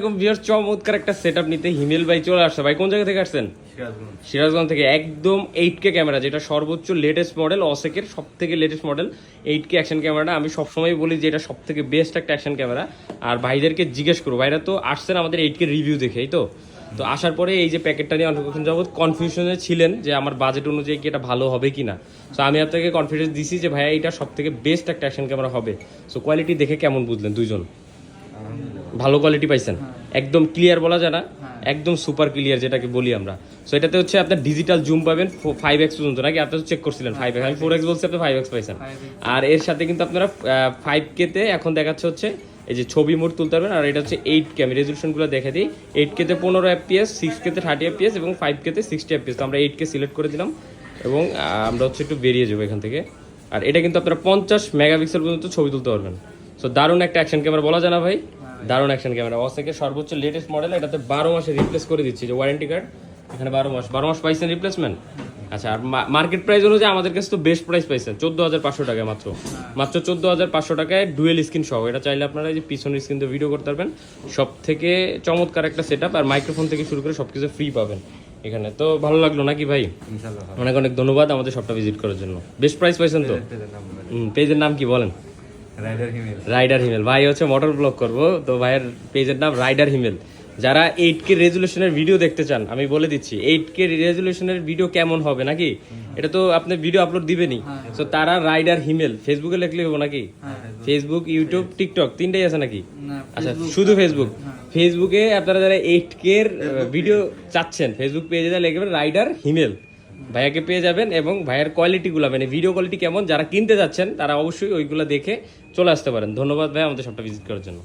এরকম বিয়ার চমৎকার একটা সেটআপ নিতে হিমেল ভাই চলে আসছে। ভাই কোন জায়গা থেকে আসছেন? সিরাজগঞ্জ। থেকে। একদম এইট কে ক্যামেরা যেটা সর্বোচ্চ লেটেস্ট মডেল অসেকের সব থেকে latest model eight K action ক্যামেরাটা আমি সবসময় বলি যে এটা সব থেকে বেস্ট একটা অ্যাকশন ক্যামেরা আর ভাইদেরকে জিজ্ঞেস করব ভাইরা তো আসছেন আমাদের এইট কে রিভিউ দেখে এই তো? তো আসার পরে এই যে প্যাকেটটা নিয়ে অনেকক্ষণ যাবত কনফিউশনে ছিলেন যে আমার বাজেট অনুযায়ী কি এটা ভালো হবে কি না সো আমি আপনাকে কনফিডেন্স দিছি যে ভাইয়া এটা সব থেকে বেস্ট একটা অ্যাকশন ক্যামেরা হবে। সো কোয়ালিটি দেখে কেমন বুঝলেন দুইজন? ভালো কোয়ালিটি পাইছেন। একদম ক্লিয়ার বলা যায় না একদম সুপার ক্লিয়ার যেটাকে বলি আমরা। সো এটাতে হচ্ছে আপনার ডিজিটাল জুম পাবেন ফাইভ এক্স পর্যন্ত নাকি আপনি চেক করছিলেন ফাইভ এক্স আমি ফোর এক্স বলছি আপনি ফাইভ এক্স পাইছেন। আর এর সাথে কিন্তু আপনারা ফাইভ কেতে এখন দেখাচ্ছে হচ্ছে এই যে ছবি মোট তুলতে পারবেন আর এটা হচ্ছে এইট কে আমি রেজলিউশনগুলো দেখে দিই। এইট কেতে পনেরো এফপিএস সিক্স কেতে থার্টি এফপিএস এবং ফাইভ কেতে সিক্সটি এফপিএস তো আমরা এইট কে সিলেক্ট করে দিলাম এবং আমরা হচ্ছে একটু বেরিয়ে যাব এখান থেকে। আর এটা কিন্তু আপনারা পঞ্চাশ মেগাপিক্সেল পর্যন্ত ছবি তুলতে পারবেন। সো দারুণ একটা অ্যাকশন ক্যামেরা বলা যায় না ভাই। দারুণ অ্যাকশন ক্যামেরা অসেকের সর্বোচ্চ লেটেস্ট মডেল এটাতে বারো মাসে রিপ্লেস করে দিচ্ছি যে ওয়ারেন্টি কার্ড এখানে বারো মাস বারো মাস পাইছেন রিপ্লেসমেন্ট আচ্ছা আর মার্কেট প্রাইস অনুযায়ী আমাদের কাছে তো বেস্ট প্রাইস পাইছেন চোদ্দ হাজার পাঁচশো টাকায় মাত্র। মাত্র চোদ্দ হাজার পাঁচশো টাকায় ডুয়েল স্ক্রিন সহ। এটা চাইলে আপনারা এই যে পিছনের স্ক্রিন দিয়ে ভিডিও করতে পারবেন। সব থেকে চমৎকার একটা সেট আর মাইক্রোফোন থেকে শুরু করে সবকিছু ফ্রি পাবেন এখানে। তো ভালো লাগল নাকি ভাই? অনেক অনেক ধন্যবাদ আমাদের সবটা ভিজিট করার জন্য। বেস্ট প্রাইস পাইছেন তো? পেজের নাম কি বলেন? রাইডার হিমেল ভাই হচ্ছে মোটর ব্লগ করব। তো ভাইয়ের পেজের নাম রাইডার হিমেল যারা এইট কে রেজুলেশনের ভিডিও দেখতে চান আমি বলে দিচ্ছি এইট কে রেজুলেশনের ভিডিও কেমন হবে নাকি? এটা তো আপনি ভিডিও আপলোড দিবেনই। তো তারা রাইডার হিমেল ফেসবুকে লিখলে হবে নাকি? ফেসবুক ইউটিউব টিকটক তিনটাই আছে নাকি? আচ্ছা শুধু ফেসবুক ফেসবুকে আপনারা যারা এইট কে ভিডিও চাচ্ছেন ফেসবুক পেজে লিখবেন রাইডার হিমেল ভাইয়াকে পেয়ে যাবেন এবং ভাইয়ের কোয়ালিটিগুলো মানে ভিডিও কোয়ালিটি কেমন, যারা কিনতে যাচ্ছেন, তারা অবশ্যই ওইগুলো দেখে চলে আসতে পারেন। ধন্যবাদ ভাই আমাদের সবটা ভিজিট করার জন্য।